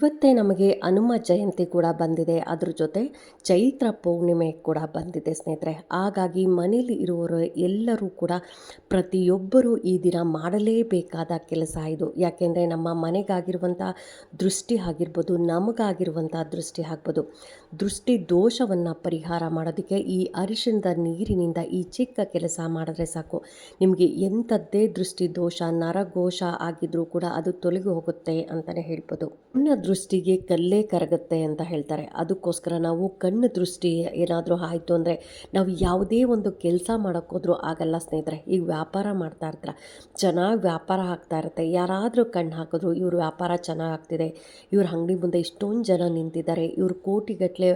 ಇವತ್ತೇ ನಮಗೆ ಹನುಮ ಜಯಂತಿ ಕೂಡ ಬಂದಿದೆ. ಅದ್ರ ಜೊತೆ ಚೈತ್ರ ಪೌರ್ಣಿಮೆ ಕೂಡ ಬಂದಿದೆ ಸ್ನೇಹಿತರೆ. ಹಾಗಾಗಿ ಮನೇಲಿ ಇರುವವರು ಎಲ್ಲರೂ ಕೂಡ ಪ್ರತಿಯೊಬ್ಬರೂ ಈ ದಿನ ಮಾಡಲೇಬೇಕಾದ ಕೆಲಸ ಇದು. ಯಾಕೆಂದರೆ ನಮ್ಮ ಮನೆಗಾಗಿರುವಂಥ ದೃಷ್ಟಿ ಆಗಿರ್ಬೋದು, ನಮಗಾಗಿರುವಂಥ ದೃಷ್ಟಿ ಆಗ್ಬೋದು. ದೃಷ್ಟಿ ದೋಷವನ್ನು ಪರಿಹಾರ ಮಾಡೋದಕ್ಕೆ ಈ ಅರಿಶಿಣದ ನೀರಿನಿಂದ ಈ ಚಿಕ್ಕ ಕೆಲಸ ಮಾಡಿದ್ರೆ ಸಾಕು. ನಿಮಗೆ ಎಂಥದ್ದೇ ದೃಷ್ಟಿ ದೋಷ, ನರಘೋಷ ಆಗಿದ್ರೂ ಕೂಡ ಅದು ತೊಲಗಿ ಹೋಗುತ್ತೆ ಅಂತಲೇ ಹೇಳ್ಬೋದು. ಕಣ್ಣ ದೃಷ್ಟಿಗೆ ಕಲ್ಲೇ ಕರಗುತ್ತೆ ಅಂತ ಹೇಳ್ತಾರೆ. ಅದಕ್ಕೋಸ್ಕರ ನಾವು ಕಣ್ಣು ದೃಷ್ಟಿ ಏನಾದರೂ ಆಯಿತು ಅಂದರೆ ನಾವು ಯಾವುದೇ ಒಂದು ಕೆಲಸ ಮಾಡೋಕ್ಕೋದ್ರೂ ಆಗಲ್ಲ ಸ್ನೇಹಿತರೆ. ಈಗ ವ್ಯಾಪಾರ ಮಾಡ್ತಾ ಇರ್ತಾರೆ, ಚೆನ್ನಾಗಿ ವ್ಯಾಪಾರ ಆಗ್ತಾ ಇರುತ್ತೆ. ಯಾರಾದರೂ ಕಣ್ಣು ಹಾಕಿದ್ರು ಇವ್ರ ವ್ಯಾಪಾರ ಚೆನ್ನಾಗಿ ಆಗ್ತಿದೆ. ಇವ್ರ ಅಂಗಡಿ ಮುಂದೆ ಇಷ್ಟೊಂದು ಜನ ನಿಂತಿದ್ದಾರೆ. ಇವರು ಕೋಟಿಗಟ್ಟಲೆ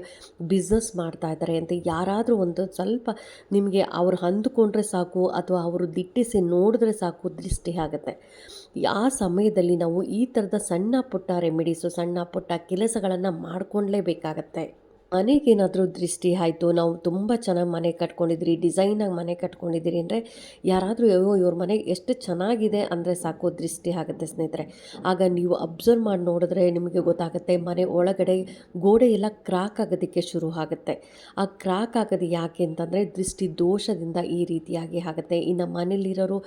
ಬಿಸ್ನೆಸ್ ಮಾಡ್ತಾ ಇದ್ದಾರೆ ಅಂತ ಯಾರಾದರೂ ಒಂದು ಸ್ವಲ್ಪ ನಿಮಗೆ ಅವ್ರು ಅಂದುಕೊಂಡ್ರೆ ಸಾಕು ಅಥವಾ ಅವರು ದಿಟ್ಟಿಸಿ ನೋಡಿದ್ರೆ ಸಾಕು ದೃಷ್ಟಿ ಆಗುತ್ತೆ. ಆ ಸಮಯದಲ್ಲಿ ನಾವು ಈ ಥರದ ಸಣ್ಣ ಪುಟ್ಟ ರೆಮಿಡೀಸು ಸಣ್ಣ ಪುಟ್ಟ ಕೆಲಸಗಳನ್ನು ಮಾಡ್ಕೊಳ್ಲೇಬೇಕಾಗತ್ತೆ ಮನೆಗೇನಾದರೂ ದೃಷ್ಟಿ ಆಯಿತು, ನಾವು ತುಂಬ ಚೆನ್ನಾಗಿ ಮನೆ ಕಟ್ಕೊಂಡಿದ್ರಿ ಡಿಸೈನಾಗಿ ಮನೆ ಕಟ್ಕೊಂಡಿದ್ದೀರಿ ಅಂದರೆ ಯಾರಾದರೂ, ಅಯ್ಯೋ, ಇವ್ರ ಮನೆ ಎಷ್ಟು ಚೆನ್ನಾಗಿದೆ ಅಂದರೆ ಸಾಕು ದೃಷ್ಟಿ ಆಗುತ್ತೆ ಸ್ನೇಹಿತರೆ. ಆಗ ನೀವು ಅಬ್ಸರ್ವ್ ಮಾಡಿ ನೋಡಿದ್ರೆ ನಿಮಗೆ ಗೊತ್ತಾಗುತ್ತೆ, ಮನೆ ಒಳಗಡೆ ಗೋಡೆ ಎಲ್ಲ ಕ್ರಾಕ್ ಆಗೋದಕ್ಕೆ ಶುರು ಆಗುತ್ತೆ. ಆ ಕ್ರಾಕ್ ಆಗೋದು ಯಾಕೆ ಅಂತಂದರೆ ದೃಷ್ಟಿ ದೋಷದಿಂದ ಈ ರೀತಿಯಾಗಿ ಆಗುತ್ತೆ. ಇನ್ನು ಮನೇಲಿರೋರು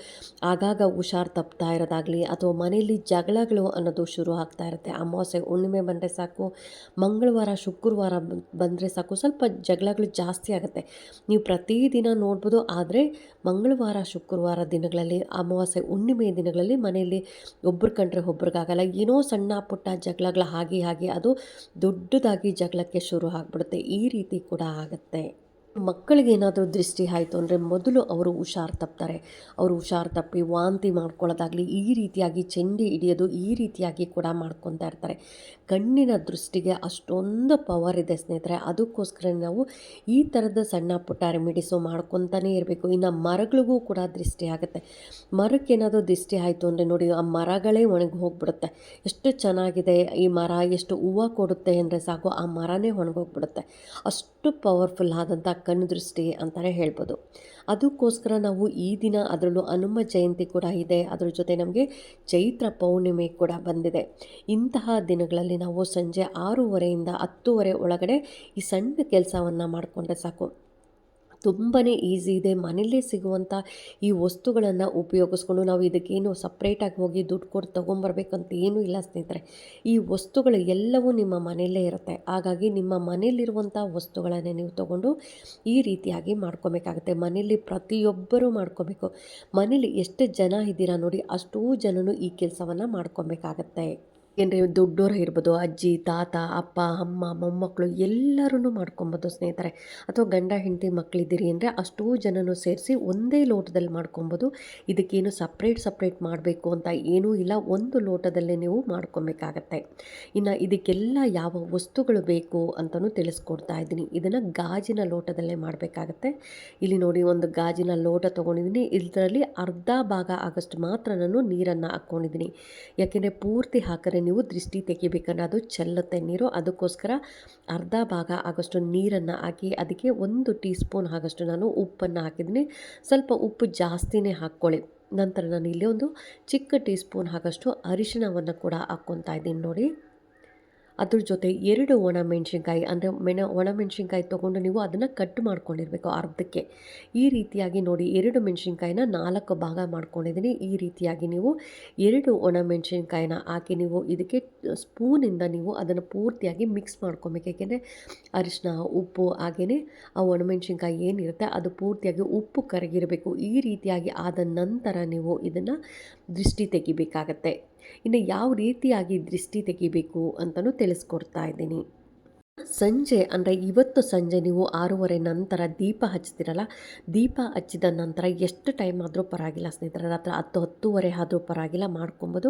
ಆಗಾಗ ಹುಷಾರು ತಪ್ತಾ ಇರೋದಾಗಲಿ ಅಥವಾ ಮನೆಯಲ್ಲಿ ಜಗಳಗಳು ಅನ್ನೋದು ಶುರು ಆಗ್ತಾ ಇರುತ್ತೆ. ಅಮಾವಾಸ್ಯೆ, ಹುಣ್ಣಿಮೆ ಬಂದರೆ ಸಾಕು, ಮಂಗಳವಾರ, ಶುಕ್ರವಾರ ಬಂದರೆ ಸಾಕು. ಸ್ವಲ್ಪ ಜಗಳಗಳು ಜಾಸ್ತಿ ಆಗುತ್ತೆ. ನೀವು ಪ್ರತಿದಿನ ನೋಡ್ಬೋದು. ಆದರೆ ಮಂಗಳವಾರ, ಶುಕ್ರವಾರ ದಿನಗಳಲ್ಲಿ, ಅಮಾವಾಸ್ಯೆ, ಹುಣ್ಣಿಮೆ ದಿನಗಳಲ್ಲಿ ಮನೆಯಲ್ಲಿ ಒಬ್ರು ಕಂಡ್ರೆ ಒಬ್ರಿಗಾಗಲ್ಲ. ಏನೋ ಸಣ್ಣ ಪುಟ್ಟ ಜಗಳಗಳ ಹಾಗೆ ಹಾಗೆ, ಅದು ದೊಡ್ಡದಾಗಿ ಜಗಳಕ್ಕೆ ಶುರು ಆಗಿಬಿಡುತ್ತೆ. ಈ ರೀತಿ ಕೂಡ ಆಗುತ್ತೆ. ಮಕ್ಕಳಿಗೆ ಏನಾದರೂ ದೃಷ್ಟಿ ಆಯಿತು ಅಂದರೆ ಮೊದಲು ಅವರು ಹುಷಾರು ತಪ್ತಾರೆ. ಅವರು ಹುಷಾರು ತಪ್ಪಿ ವಾಂತಿ ಮಾಡ್ಕೊಳ್ಳೋದಾಗಲಿ, ಈ ರೀತಿಯಾಗಿ ಚೆಂಡಿ ಹಿಡಿಯೋದು ಈ ರೀತಿಯಾಗಿ ಕೂಡ ಮಾಡ್ಕೊತಾ ಇರ್ತಾರೆ. ಕಣ್ಣಿನ ದೃಷ್ಟಿಗೆ ಅಷ್ಟೊಂದು ಪವರ್ ಇದೆ ಸ್ನೇಹಿತರೆ. ಅದಕ್ಕೋಸ್ಕರ ನಾವು ಈ ಥರದ ಸಣ್ಣ ಪುಟ್ಟ ರೆಮಿಡಿಸು ಮಾಡ್ಕೊತಾನೇ ಇರಬೇಕು. ಇನ್ನು ಮರಗಳಿಗೂ ಕೂಡ ದೃಷ್ಟಿ ಆಗುತ್ತೆ. ಮರಕ್ಕೆ ಏನಾದರೂ ದೃಷ್ಟಿ ಆಯಿತು ಅಂದರೆ ನೋಡಿ, ಆ ಮರಗಳೇ ಒಣಗಿ ಹೋಗ್ಬಿಡುತ್ತೆ. ಎಷ್ಟು ಚೆನ್ನಾಗಿದೆ ಈ ಮರ, ಎಷ್ಟು ಹೂವು ಕೊಡುತ್ತೆ ಅಂದರೆ ಸಾಕು, ಆ ಮರನೇ ಒಣಗೋಗ್ಬಿಡುತ್ತೆ ಅಷ್ಟು ಪವರ್ಫುಲ್ ಆದಂಥ ಕಣ್ಣು ದೃಷ್ಟಿ ಅಂತಲೇ ಹೇಳ್ಬೋದು. ಅದಕ್ಕೋಸ್ಕರ ನಾವು ಈ ದಿನ ಅದರಲ್ಲೂ ಹನುಮ ಜಯಂತಿ ಕೂಡ ಇದೆ. ಅದರ ಜೊತೆ ನಮಗೆ ಚೈತ್ರ ಪೌರ್ಣಿಮೆ ಕೂಡ ಬಂದಿದೆ. ಇಂತಹ ದಿನಗಳಲ್ಲಿ ನಾವು ಸಂಜೆ ಆರೂವರೆಯಿಂದ ಹತ್ತುವರೆ ಒಳಗಡೆ ಈ ಸಣ್ಣ ಕೆಲಸವನ್ನು ಮಾಡಿಕೊಂಡ್ರೆ ಸಾಕು. ತುಂಬಾ ಈಸಿ ಇದೆ. ಮನೆಯಲ್ಲೇ ಸಿಗುವಂಥ ಈ ವಸ್ತುಗಳನ್ನು ಉಪಯೋಗಿಸ್ಕೊಂಡು ನಾವು ಇದಕ್ಕೇನು ಸಪ್ರೇಟಾಗಿ ಹೋಗಿ ದುಡ್ಡು ಕೊಟ್ಟು ತೊಗೊಂಬರ್ಬೇಕಂತ ಏನೂ ಇಲ್ಲ ಸ್ನೇಹಿತರೆ. ಈ ವಸ್ತುಗಳು ಎಲ್ಲವೂ ನಿಮ್ಮ ಮನೆಯಲ್ಲೇ ಇರುತ್ತೆ. ಹಾಗಾಗಿ ನಿಮ್ಮ ಮನೆಯಲ್ಲಿರುವಂಥ ವಸ್ತುಗಳನ್ನೇ ನೀವು ತೊಗೊಂಡು ಈ ರೀತಿಯಾಗಿ ಮಾಡ್ಕೊಬೇಕಾಗುತ್ತೆ. ಮನೆಯಲ್ಲಿ ಪ್ರತಿಯೊಬ್ಬರೂ ಮಾಡ್ಕೋಬೇಕು. ಮನೇಲಿ ಎಷ್ಟು ಜನ ಇದ್ದೀರಾ ನೋಡಿ ಅಷ್ಟೂ ಜನನು ಈ ಕೆಲಸವನ್ನು ಮಾಡ್ಕೊಬೇಕಾಗತ್ತೆ. ಏನ್ರಿ ದೊಡ್ಡೋರು ಇರ್ಬೋದು ಅಜ್ಜಿ, ತಾತ, ಅಪ್ಪ, ಅಮ್ಮ ಮೊಮ್ಮಕ್ಕಳು ಎಲ್ಲರೂ ಮಾಡ್ಕೊಬೋದು ಸ್ನೇಹಿತರೆ. ಅಥವಾ ಗಂಡ, ಹೆಂಡತಿ ಮಕ್ಕಳಿದ್ದೀರಿ ಅಂದರೆ ಅಷ್ಟೂ ಜನನೂ ಸೇರಿಸಿ ಒಂದೇ ಲೋಟದಲ್ಲಿ ಮಾಡ್ಕೊಬೋದು. ಇದಕ್ಕೇನು ಸಪ್ರೇಟ್ ಸಪ್ರೇಟ್ ಮಾಡಬೇಕು ಅಂತ ಏನೂ ಇಲ್ಲ. ಒಂದು ಲೋಟದಲ್ಲೇ ನೀವು ಮಾಡ್ಕೊಬೇಕಾಗತ್ತೆ. ಇನ್ನು ಇದಕ್ಕೆಲ್ಲ ಯಾವ ವಸ್ತುಗಳು ಬೇಕು ಅಂತಲೂ ತಿಳಿಸ್ಕೊಡ್ತಾ ಇದ್ದೀನಿ. ಇದನ್ನು ಗಾಜಿನ ಲೋಟದಲ್ಲೇ ಮಾಡಬೇಕಾಗತ್ತೆ. ಇಲ್ಲಿ ನೋಡಿ ಒಂದು ಗಾಜಿನ ಲೋಟ ತೊಗೊಂಡಿದ್ದೀನಿ. ಇದರಲ್ಲಿ ಅರ್ಧ ಭಾಗ ಆಗಷ್ಟು ಮಾತ್ರ ನಾನು ನೀರನ್ನು ಹಾಕ್ಕೊಂಡಿದ್ದೀನಿ. ಯಾಕೆಂದರೆ ಪೂರ್ತಿ ಹಾಕಿದ್ರೆ ನೀವು ದೃಷ್ಟಿ ತೆಗಿಬೇಕಂದ್ರೆ ಅದು ಚೆಲ್ಲುತ್ತೆ ನೀರು. ಅದಕ್ಕೋಸ್ಕರ ಅರ್ಧ ಭಾಗ ಆಗೋಷ್ಟು ನೀರನ್ನು ಹಾಕಿ, ಅದಕ್ಕೆ ಒಂದು ಟೀ ಸ್ಪೂನ್ ಆಗಷ್ಟು ನಾನು ಉಪ್ಪನ್ನು ಹಾಕಿದ್ದೀನಿ. ಸ್ವಲ್ಪ ಉಪ್ಪು ಜಾಸ್ತಿನೇ ಹಾಕ್ಕೊಳ್ಳಿ. ನಂತರ ನಾನು ಇಲ್ಲಿ ಒಂದು ಚಿಕ್ಕ ಟೀ ಸ್ಪೂನ್ ಆಗಷ್ಟು ಅರಿಶಿಣವನ್ನು ಕೂಡ ಹಾಕ್ಕೊತಾ ಇದ್ದೀನಿ ನೋಡಿ. ಅದ್ರ ಜೊತೆ ಎರಡು ಒಣ ಮೆಣಸಿನ್ಕಾಯಿ, ಅಂದರೆ ಮೆಣ ಒಣಮೆಣ್ಸಿನ್ಕಾಯಿ ತೊಗೊಂಡು ನೀವು ಅದನ್ನು ಕಟ್ ಮಾಡ್ಕೊಂಡಿರಬೇಕು ಅರ್ಧಕ್ಕೆ. ಈ ರೀತಿಯಾಗಿ ನೋಡಿ, ಎರಡು ಮೆಣಸಿನ್ಕಾಯಿನ ನಾಲ್ಕು ಭಾಗ ಮಾಡ್ಕೊಂಡಿದ್ದೀನಿ. ಈ ರೀತಿಯಾಗಿ ನೀವು ಎರಡು ಒಣ ಮೆಣಸಿನ್ಕಾಯಿನ ಹಾಕಿ ನೀವು ಇದಕ್ಕೆ ಸ್ಪೂನಿಂದ ನೀವು ಅದನ್ನು ಪೂರ್ತಿಯಾಗಿ ಮಿಕ್ಸ್ ಮಾಡ್ಕೊಬೇಕು. ಏಕೆಂದರೆ ಅರಿಶಿನ ಉಪ್ಪು ಹಾಗೆಯೇ ಆ ಒಣಮೆಣಸಿನ್ಕಾಯಿ ಏನಿರುತ್ತೆ ಅದು ಪೂರ್ತಿಯಾಗಿ ಉಪ್ಪು ಕರಗಿರಬೇಕು. ಈ ರೀತಿಯಾಗಿ ಆದ ನಂತರ ನೀವು ಇದನ್ನು ದೃಷ್ಟಿ ತೆಗಿಬೇಕಾಗತ್ತೆ. ಇನ್ನು ಯಾವ ರೀತಿಯಾಗಿ ದೃಷ್ಟಿ ತೆಗಿಬೇಕು ಅಂತಲೂ ತಿಳಿಸ್ಕೊಡ್ತಾ ಇದ್ದೀನಿ. ಸಂಜೆ ಅಂದರೆ ಇವತ್ತು ಸಂಜೆ ನೀವು ಆರೂವರೆ ನಂತರ ದೀಪ ಹಚ್ತಿರಲ್ಲ, ದೀಪ ಹಚ್ಚಿದ ನಂತರ ಎಷ್ಟು ಟೈಮ್ ಆದರೂ ಪರವಾಗಿಲ್ಲ ಸ್ನೇಹಿತರೆ. ರಾತ್ರಿ ಹತ್ತು, ಹತ್ತೂವರೆ ಆದರೂ ಪರವಾಗಿಲ್ಲ ಮಾಡ್ಕೊಬೋದು.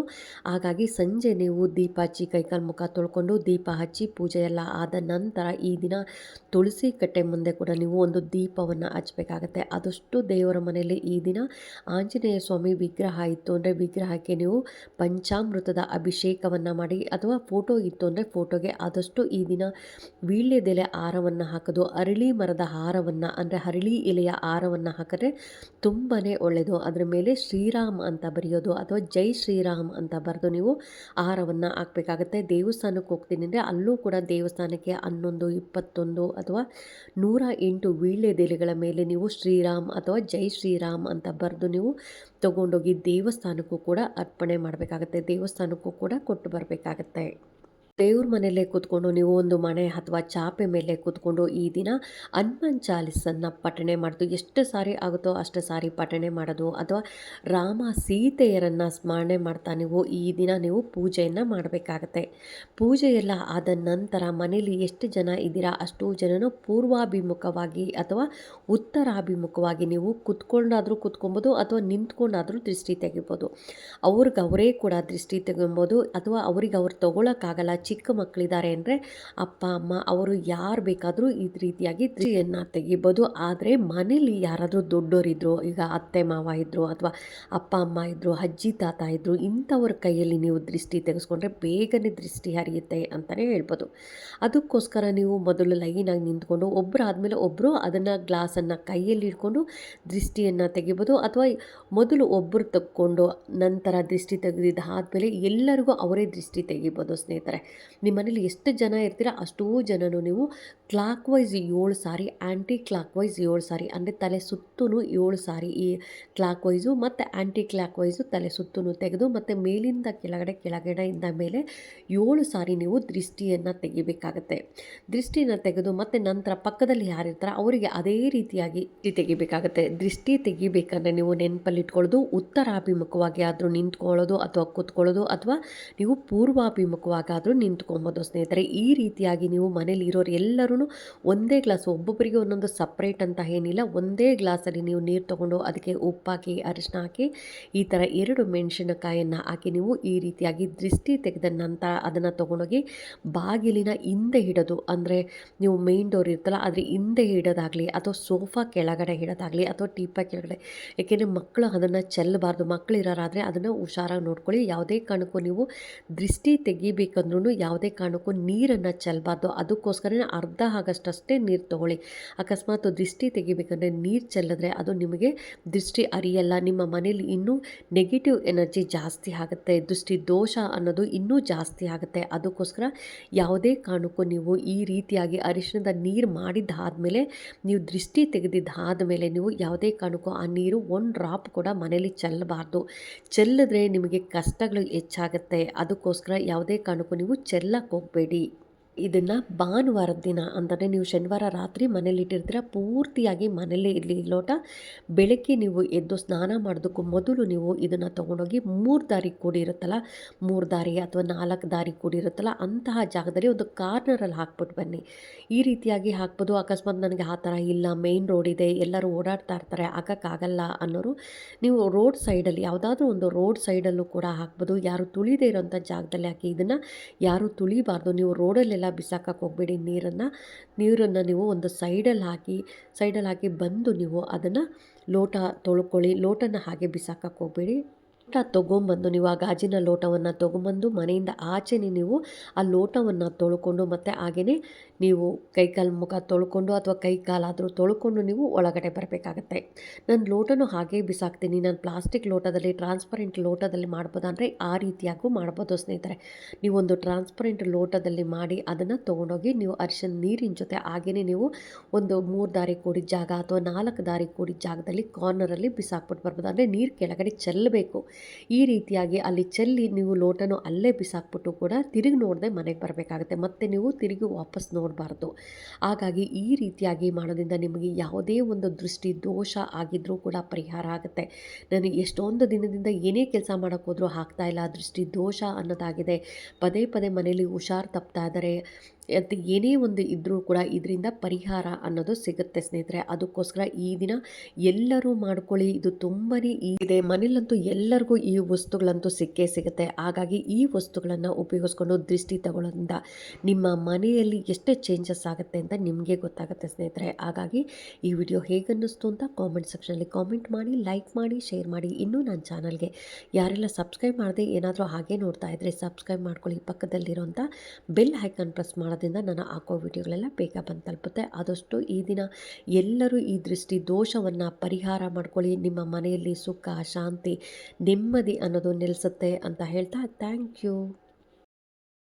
ಹಾಗಾಗಿ ಸಂಜೆ ನೀವು ದೀಪ ಹಚ್ಚಿ ಕೈಕಾಲು ಮುಖ ತೊಳ್ಕೊಂಡು ದೀಪ ಹಚ್ಚಿ ಪೂಜೆ ಎಲ್ಲ ಆದ ನಂತರ ಈ ದಿನ ತುಳಸಿ ಕಟ್ಟೆ ಮುಂದೆ ಕೂಡ ನೀವು ಒಂದು ದೀಪವನ್ನು ಹಚ್ಚಬೇಕಾಗತ್ತೆ ಆದಷ್ಟು ದೇವರ ಮನೆಯಲ್ಲಿ ಈ ದಿನ ಆಂಜನೇಯ ಸ್ವಾಮಿ ವಿಗ್ರಹ ಇತ್ತು ಅಂದರೆ ವಿಗ್ರಹಕ್ಕೆ ನೀವು ಪಂಚಾಮೃತದ ಅಭಿಷೇಕವನ್ನು ಮಾಡಿ ಅಥವಾ ಫೋಟೋ ಇತ್ತು ಅಂದರೆ ಫೋಟೋಗೆ ಆದಷ್ಟು ಈ ದಿನ ವೀಳ್ಯದೆಲೆ ಹಾರವನ್ನು ಹಾಕೋದು, ಅರಳಿ ಮರದ ಹಾರವನ್ನು, ಅಂದರೆ ಅರಳಿ ಎಲೆಯ ಹಾರವನ್ನು ಹಾಕಿದ್ರೆ ತುಂಬಾ ಒಳ್ಳೆಯದು ಅದರ ಮೇಲೆ ಶ್ರೀರಾಮ್ ಅಂತ ಬರೆಯೋದು ಅಥವಾ ಜೈ ಶ್ರೀರಾಮ್ ಅಂತ ಬರೆದು ನೀವು ಆಹಾರವನ್ನು ಹಾಕಬೇಕಾಗತ್ತೆ. ದೇವಸ್ಥಾನಕ್ಕೆ ಹೋಗ್ತೀನಿ ಅಂದರೆ ಅಲ್ಲೂ ಕೂಡ ದೇವಸ್ಥಾನಕ್ಕೆ ಹನ್ನೊಂದು, ಇಪ್ಪತ್ತೊಂದು ಅಥವಾ ನೂರ ಎಂಟು ವೀಳ್ಯದೆಲೆಗಳ ಮೇಲೆ ನೀವು ಶ್ರೀರಾಮ್ ಅಥವಾ ಜೈ ಶ್ರೀರಾಮ್ ಅಂತ ಬರೆದು ನೀವು ತಗೊಂಡೋಗಿ ದೇವಸ್ಥಾನಕ್ಕೂ ಕೂಡ ಅರ್ಪಣೆ ಮಾಡಬೇಕಾಗತ್ತೆ. ದೇವಸ್ಥಾನಕ್ಕೂ ಕೂಡ ಕೊಟ್ಟು ಬರಬೇಕಾಗತ್ತೆ. ದೇವ್ರ ಮನೆಯಲ್ಲೇ ಕೂತ್ಕೊಂಡು ನೀವು ಒಂದು ಮನೆ ಅಥವಾ ಚಾಪೆ ಮೇಲೆ ಕೂತ್ಕೊಂಡು ಈ ದಿನ ಹನುಮಾನ್ ಚಾಲಿಸನ್ನು ಪಠಣೆ ಮಾಡೋದು, ಎಷ್ಟು ಸಾರಿ ಆಗುತ್ತೋ ಅಷ್ಟು ಸಾರಿ ಪಠಣೆ ಮಾಡೋದು ಅಥವಾ ರಾಮ ಸೀತೆಯರನ್ನು ಸ್ಮರಣೆ ಮಾಡ್ತಾ ನೀವು ಈ ದಿನ ನೀವು ಪೂಜೆಯನ್ನು ಮಾಡಬೇಕಾಗತ್ತೆ. ಪೂಜೆಯೆಲ್ಲ ಆದ ನಂತರ ಮನೇಲಿ ಎಷ್ಟು ಜನ ಇದ್ದೀರಾ ಅಷ್ಟು ಜನನು ಪೂರ್ವಾಭಿಮುಖವಾಗಿ ಅಥವಾ ಉತ್ತರಾಭಿಮುಖವಾಗಿ ನೀವು ಕುತ್ಕೊಂಡಾದರೂ ಕುತ್ಕೊಬೋದು ಅಥವಾ ನಿಂತ್ಕೊಂಡಾದರೂ ದೃಷ್ಟಿ ತೆಗಿಬೋದು. ಅವ್ರಿಗೆ ಅವರೇ ಕೂಡ ದೃಷ್ಟಿ ತೆಗೊಬೋದು ಅಥವಾ ಅವ್ರಿಗೆ ಅವ್ರು ತೊಗೊಳಕ್ಕಾಗಲ್ಲ ಚಿಕ್ಕ ಮಕ್ಕಳಿದ್ದಾರೆ ಅಂದರೆ ಅಪ್ಪ, ಅಮ್ಮ, ಅವರು ಯಾರು ಬೇಕಾದರೂ ಈ ರೀತಿಯಾಗಿ ದೃಷ್ಟಿಯನ್ನು ತೆಗಿಬೋದು. ಆದರೆ ಮನೇಲಿ ಯಾರಾದರೂ ದೊಡ್ಡೋರಿದ್ರು, ಈಗ ಅತ್ತೆ, ಮಾವ ಇದ್ದರು ಅಥವಾ ಅಪ್ಪ, ಅಮ್ಮ ಇದ್ದರು ಅಜ್ಜಿ, ತಾತ ಇದ್ದರು ಇಂಥವ್ರ ಕೈಯಲ್ಲಿ ನೀವು ದೃಷ್ಟಿ ತೆಗೆಸ್ಕೊಂಡ್ರೆ ಬೇಗನೆ ದೃಷ್ಟಿ ಹರಿಯುತ್ತೆ ಅಂತಲೇ ಹೇಳ್ಬೋದು. ಅದಕ್ಕೋಸ್ಕರ ನೀವು ಮೊದಲು ಲೈನಾಗಿ ನಿಂತ್ಕೊಂಡು ಒಬ್ಬರು ಆದಮೇಲೆ ಒಬ್ಬರು ಅದನ್ನು ಗ್ಲಾಸನ್ನು ಕೈಯಲ್ಲಿ ಇಟ್ಕೊಂಡು ದೃಷ್ಟಿಯನ್ನು ತೆಗಿಬೋದು. ಅಥವಾ ಮೊದಲು ಒಬ್ಬರು ತಕ್ಕೊಂಡು ನಂತರ ದೃಷ್ಟಿ ತೆಗೆದಿದ್ದಾದಮೇಲೆ ಎಲ್ಲರಿಗೂ ಅವರೇ ದೃಷ್ಟಿ ತೆಗಿಬೋದು ಸ್ನೇಹಿತರೆ. ನಿಮ್ಮ ಮನೇಲಿ ಎಷ್ಟು ಜನ ಇರ್ತೀರ ಅಷ್ಟೂ ಜನನು ನೀವು ಕ್ಲಾಕ್ ವೈಸ್ ಏಳು ಸಾರಿ ಆ್ಯಂಟಿ ಕ್ಲಾಕ್ ವೈಸ್ ಏಳು ಸಾರಿ, ಅಂದರೆ ತಲೆ ಸುತ್ತೂ ಏಳು ಸಾರಿ ಈ ಕ್ಲಾಕ್ ವೈಸು ಮತ್ತು ಆ್ಯಂಟಿ ಕ್ಲಾಕ್ ವೈಸು ತಲೆ ಸುತ್ತೂ ತೆಗೆದು ಮತ್ತು ಮೇಲಿಂದ ಕೆಳಗಡೆ, ಕೆಳಗಡೆಯಿಂದ ಮೇಲೆ ಏಳು ಸಾರಿ ನೀವು ದೃಷ್ಟಿಯನ್ನು ತೆಗಿಬೇಕಾಗತ್ತೆ. ದೃಷ್ಟಿನ ತೆಗೆದು ಮತ್ತು ನಂತರ ಪಕ್ಕದಲ್ಲಿ ಯಾರಿರ್ತಾರೆ ಅವರಿಗೆ ಅದೇ ರೀತಿಯಾಗಿ ತೆಗಿಬೇಕಾಗತ್ತೆ. ದೃಷ್ಟಿ ತೆಗಿಬೇಕಂದ್ರೆ ನೀವು ನೆನಪಲ್ಲಿಟ್ಕೊಳ್ಳೋದು, ಉತ್ತರಾಭಿಮುಖವಾಗಿ ಆದರೂ ನಿಂತ್ಕೊಳ್ಳೋದು ಅಥವಾ ಕೂತ್ಕೊಳ್ಳೋದು ಅಥವಾ ನೀವು ಪೂರ್ವಾಭಿಮುಖವಾಗಾದರೂ ನಿಂತ್ಕೊಬೋದು ಸ್ನೇಹಿತರೆ. ಈ ರೀತಿಯಾಗಿ ನೀವು ಮನೇಲಿ ಇರೋರು ಎಲ್ಲರೂ ಒಂದೇ ಗ್ಲಾಸ್, ಒಬ್ಬೊಬ್ಬರಿಗೆ ಒಂದೊಂದು ಸಪ್ರೇಟ್ ಅಂತ ಏನಿಲ್ಲ, ಒಂದೇ ಗ್ಲಾಸಲ್ಲಿ ನೀವು ನೀರು ತೊಗೊಂಡು ಅದಕ್ಕೆ ಉಪ್ಪಾಕಿ ಅರಿಶಿನ ಹಾಕಿ, ಈ ಥರ ಎರಡು ಮೆಣಸಿನಕಾಯನ್ನು ಹಾಕಿ ನೀವು ಈ ರೀತಿಯಾಗಿ ದೃಷ್ಟಿ ತೆಗೆದ ನಂತರ ಅದನ್ನು ತೊಗೊಂಡೋಗಿ ಬಾಗಿಲಿನ ಹಿಂದೆ ಹಿಡೋದು ಅಂದರೆ ನೀವು ಮೇನ್ ಡೋರ್ ಇರ್ತಲ್ಲ ಅದ್ರ ಹಿಂದೆ ಹಿಡೋದಾಗಲಿ ಅಥವಾ ಸೋಫಾ ಕೆಳಗಡೆ ಹಿಡೋದಾಗಲಿ ಅಥವಾ ಟೀಪ ಕೆಳಗಡೆ. ಏಕೆಂದರೆ ಮಕ್ಕಳು ಅದನ್ನು ಚೆಲ್ಲಬಾರ್ದು. ಮಕ್ಕಳು ಇರೋರಾದರೆ ಅದನ್ನು ಹುಷಾರಾಗಿ ನೋಡ್ಕೊಳ್ಳಿ. ಯಾವುದೇ ಕಾರಣಕ್ಕೂ ನೀವು ದೃಷ್ಟಿ ತೆಗಿಬೇಕಂದ್ರೂ ಯಾವುದೇ ಕಾರಣಕ್ಕೂ ನೀರನ್ನು ಚೆಲ್ಲಬಾರ್ದು. ಅದಕ್ಕೋಸ್ಕರನೇ ಅರ್ಧ ಆಗಷ್ಟಷ್ಟೇ ನೀರು ತೊಗೊಳ್ಳಿ. ಅಕಸ್ಮಾತ್ ದೃಷ್ಟಿ ತೆಗಿಬೇಕಂದ್ರೆ ನೀರು ಚೆಲ್ಲಿದ್ರೆ ಅದು ನಿಮಗೆ ದೃಷ್ಟಿ ಅರಿಯಲ್ಲ. ನಿಮ್ಮ ಮನೇಲಿ ಇನ್ನೂ ನೆಗೆಟಿವ್ ಎನರ್ಜಿ ಜಾಸ್ತಿ ಆಗುತ್ತೆ. ದೃಷ್ಟಿ ದೋಷ ಅನ್ನೋದು ಇನ್ನೂ ಜಾಸ್ತಿ ಆಗುತ್ತೆ. ಅದಕ್ಕೋಸ್ಕರ ಯಾವುದೇ ಕಾರಣಕ್ಕೂ ನೀವು ಈ ರೀತಿಯಾಗಿ ಅರಿಶಿಣದ ನೀರು ಮಾಡಿದ್ದಾದಮೇಲೆ, ನೀವು ದೃಷ್ಟಿ ತೆಗೆದಿದ್ದಾದ ಮೇಲೆ ನೀವು ಯಾವುದೇ ಕಾರಣಕ್ಕೂ ಆ ನೀರು ಒಂದು ಡ್ರಾಪ್ ಕೂಡ ಮನೇಲಿ ಚೆಲ್ಲಬಾರ್ದು. ಚೆಲ್ಲಿದ್ರೆ ನಿಮಗೆ ಕಷ್ಟಗಳು ಹೆಚ್ಚಾಗುತ್ತೆ. ಅದಕ್ಕೋಸ್ಕರ ಯಾವುದೇ ಕಾರಣಕ್ಕೂ ನೀವು ಚೆಲ್ಲಕ್ಕೆ ಹೋಗಬೇಡಿ ಇದನ್ನು ಭಾನುವಾರದ ದಿನ ಅಂತಂದರೆ ನೀವು ಶನಿವಾರ ರಾತ್ರಿ ಮನೇಲಿಟ್ಟಿರ್ತೀರ ಪೂರ್ತಿಯಾಗಿ ಮನೆಯಲ್ಲೇ ಇರಲಿ. ಲೋಟ ಬೆಳಗ್ಗೆ ನೀವು ಎದ್ದು ಸ್ನಾನ ಮಾಡೋದಕ್ಕೂ ಮೊದಲು ನೀವು ಇದನ್ನು ತೊಗೊಂಡೋಗಿ ಮೂರು ದಾರಿ ಕೂಡಿರುತ್ತಲ್ಲ ಮೂರು ದಾರಿ ಅಥವಾ ನಾಲ್ಕು ದಾರಿ ಕೂಡಿರುತ್ತಲ್ಲ ಅಂತಹ ಜಾಗದಲ್ಲಿ ಒಂದು ಕಾರ್ನರಲ್ಲಿ ಹಾಕ್ಬಿಟ್ಟು ಬನ್ನಿ. ಈ ರೀತಿಯಾಗಿ ಹಾಕ್ಬೋದು. ಅಕಸ್ಮಾತ್ ನನಗೆ ಆ ಥರ ಇಲ್ಲ ಮೇಯ್ನ್ ರೋಡ್ ಇದೆ, ಎಲ್ಲರೂ ಓಡಾಡ್ತಾ ಇರ್ತಾರೆ ಹಾಕೋಕ್ಕಾಗಲ್ಲ ಅನ್ನೋರು ನೀವು ರೋಡ್ ಸೈಡಲ್ಲಿ ಯಾವುದಾದ್ರೂ ಒಂದು ರೋಡ್ ಸೈಡಲ್ಲೂ ಕೂಡ ಹಾಕ್ಬೋದು. ಯಾರು ತುಳಿದೇ ಇರೋಂಥ ಜಾಗದಲ್ಲಿ ಹಾಕಿ ಇದನ್ನು, ಯಾರು ತುಳಿಬಾರ್ದು, ನೀವು ರೋಡಲ್ಲೆಲ್ಲ ಎಲ್ಲ ಬಿಸಾಕಕ್ಕೆ ಹೋಗಬೇಡಿ. ನೀರನ್ನು ನೀರನ್ನು ನೀವು ಒಂದು ಸೈಡಲ್ಲಿ ಹಾಕಿ ಸೈಡಲ್ಲಿ ಹಾಕಿ ಬಂದು ನೀವು ಅದನ್ನು ಲೋಟ ತೊಳ್ಕೊಳ್ಳಿ. ಲೋಟನ ಹಾಗೆ ಬಿಸಾಕಕ್ಕೆ ಹೋಗಬೇಡಿ. ತೊಗೊಂಬಂದು, ನೀವು ಆ ಗಾಜಿನ ಲೋಟವನ್ನು ತೊಗೊಂಬಂದು ಮನೆಯಿಂದ ಆಚೆನೇ ನೀವು ಆ ಲೋಟವನ್ನು ತೊಳ್ಕೊಂಡು ಮತ್ತು ಹಾಗೆಯೇ ನೀವು ಕೈಕಾಲು ಮುಖ ತೊಳ್ಕೊಂಡು ಅಥವಾ ಕೈ ಕಾಲಾದರೂ ತೊಳ್ಕೊಂಡು ನೀವು ಒಳಗಡೆ ಬರಬೇಕಾಗತ್ತೆ. ನಾನು ಲೋಟನೂ ಹಾಗೇ ಬಿಸಾಕ್ತೀನಿ. ನಾನು ಪ್ಲಾಸ್ಟಿಕ್ ಲೋಟದಲ್ಲಿ, ಟ್ರಾನ್ಸ್ಪರೆಂಟ್ ಲೋಟದಲ್ಲಿ ಮಾಡ್ಬೋದು ಅಂದರೆ ಆ ರೀತಿಯಾಗೂ ಮಾಡ್ಬೋದು ಸ್ನೇಹಿತರೆ. ನೀವೊಂದು ಟ್ರಾನ್ಸ್ಪರೆಂಟ್ ಲೋಟದಲ್ಲಿ ಮಾಡಿ ಅದನ್ನು ತೊಗೊಂಡೋಗಿ ನೀವು ಅರಿಶಿನ ನೀರಿನ ಜೊತೆ ಹಾಗೆಯೇ ನೀವು ಒಂದು ಮೂರು ದಾರಿ ಕೂಡಿದ ಜಾಗ ಅಥವಾ ನಾಲ್ಕು ದಾರಿ ಕೂಡಿದ ಜಾಗದಲ್ಲಿ ಕಾರ್ನರಲ್ಲಿ ಬಿಸಾಕ್ಬಿಟ್ಟು ಬರ್ಬೋದು. ಅಂದರೆ ನೀರು ಕೆಳಗಡೆ ಚೆಲ್ಲಬೇಕು ಈ ರೀತಿಯಾಗಿ ಅಲ್ಲಿ ಚೆಲ್ಲಿ ನೀವು ಲೋಟನೂ ಅಲ್ಲೇ ಬಿಸಾಕ್ಬಿಟ್ಟು ಕೂಡ ತಿರುಗಿ ನೋಡದೆ ಮನೆಗೆ ಬರಬೇಕಾಗುತ್ತೆ. ಮತ್ತೆ ನೀವು ತಿರುಗಿ ವಾಪಸ್ ನೋಡಬಾರ್ದು. ಹಾಗಾಗಿ ಈ ರೀತಿಯಾಗಿ ಮಾಡೋದ್ರಿಂದ ನಿಮಗೆ ಯಾವುದೇ ಒಂದು ದೃಷ್ಟಿ, ದೋಷ ಆಗಿದ್ದರೂ ಕೂಡ ಪರಿಹಾರ ಆಗುತ್ತೆ. ನನಗೆ ಎಷ್ಟೊಂದು ದಿನದಿಂದ ಏನೇ ಕೆಲಸ ಮಾಡೋಕ್ಕೋದ್ರೂ ಆಗ್ತಾ ಇಲ್ಲ. ದೃಷ್ಟಿ, ದೋಷ ಅನ್ನೋದಾಗಿದೆ. ಪದೇ ಪದೇ ಮನೇಲಿ ಹುಷಾರು ತಪ್ತಾ ಇದ್ದಾರೆ. ಅಂತ ಏನೇ ಒಂದು ಇದ್ದರೂ ಕೂಡ ಇದರಿಂದ ಪರಿಹಾರ ಅನ್ನೋದು ಸಿಗುತ್ತೆ ಸ್ನೇಹಿತರೆ. ಅದಕ್ಕೋಸ್ಕರ ಈ ದಿನ ಎಲ್ಲರೂ ಮಾಡ್ಕೊಳ್ಳಿ. ಇದು ತುಂಬಾ ಇದೆ ಮನೇಲಂತೂ ಎಲ್ಲರಿಗೂ ಈ ವಸ್ತುಗಳಂತೂ ಸಿಕ್ಕೇ ಸಿಗುತ್ತೆ. ಹಾಗಾಗಿ ಈ ವಸ್ತುಗಳನ್ನು ಉಪಯೋಗಿಸ್ಕೊಂಡು ದೃಷ್ಟಿ ತಗೊಳ್ಳೋದ್ರಿಂದ ನಿಮ್ಮ ಮನೆಯಲ್ಲಿ ಎಷ್ಟೇ ಚೇಂಜಸ್ ಆಗುತ್ತೆ ಅಂತ ನಿಮಗೆ ಗೊತ್ತಾಗುತ್ತೆ ಸ್ನೇಹಿತರೆ. ಹಾಗಾಗಿ ಈ ವಿಡಿಯೋ ಹೇಗನ್ನಿಸ್ತು ಅಂತ ಕಾಮೆಂಟ್ ಸೆಕ್ಷನಲ್ಲಿ ಕಾಮೆಂಟ್ ಮಾಡಿ ಲೈಕ್ ಮಾಡಿ ಶೇರ್ ಮಾಡಿ. ಇನ್ನೂ ನನ್ನ ಚಾನಲ್ಗೆ ಯಾರೆಲ್ಲ ಸಬ್ಸ್ಕ್ರೈಬ್ ಮಾಡದೆ ಏನಾದರೂ ಹಾಗೆ ನೋಡ್ತಾ ಇದ್ದರೆ ಸಬ್ಸ್ಕ್ರೈಬ್ ಮಾಡ್ಕೊಳ್ಳಿ. ಪಕ್ಕದಲ್ಲಿರೋಂಥ ಬೆಲ್ ಐಕಾನ್ ಪ್ರೆಸ್ ಮಾಡೋದ್ರಿಂದ ನಾನು ಹಾಕೋ ವಿಡಿಯೋಗಳೆಲ್ಲ ಬೇಗ ಬಂದು ತಲುಪುತ್ತೆ. ಆದಷ್ಟು ಈ ದಿನ ಎಲ್ಲರೂ ಈ ದೃಷ್ಟಿ ದೋಷವನ್ನು ಪರಿಹಾರ ಮಾಡ್ಕೊಳ್ಳಿ. ನಿಮ್ಮ ಮನೆಯಲ್ಲಿ ಸುಖ, ಶಾಂತಿ, ನೆಮ್ಮದಿ ಅನ್ನೋದು ನಿಲ್ಲಿಸುತ್ತೆ ಅಂತ ಹೇಳ್ತಾ ಥ್ಯಾಂಕ್ ಯು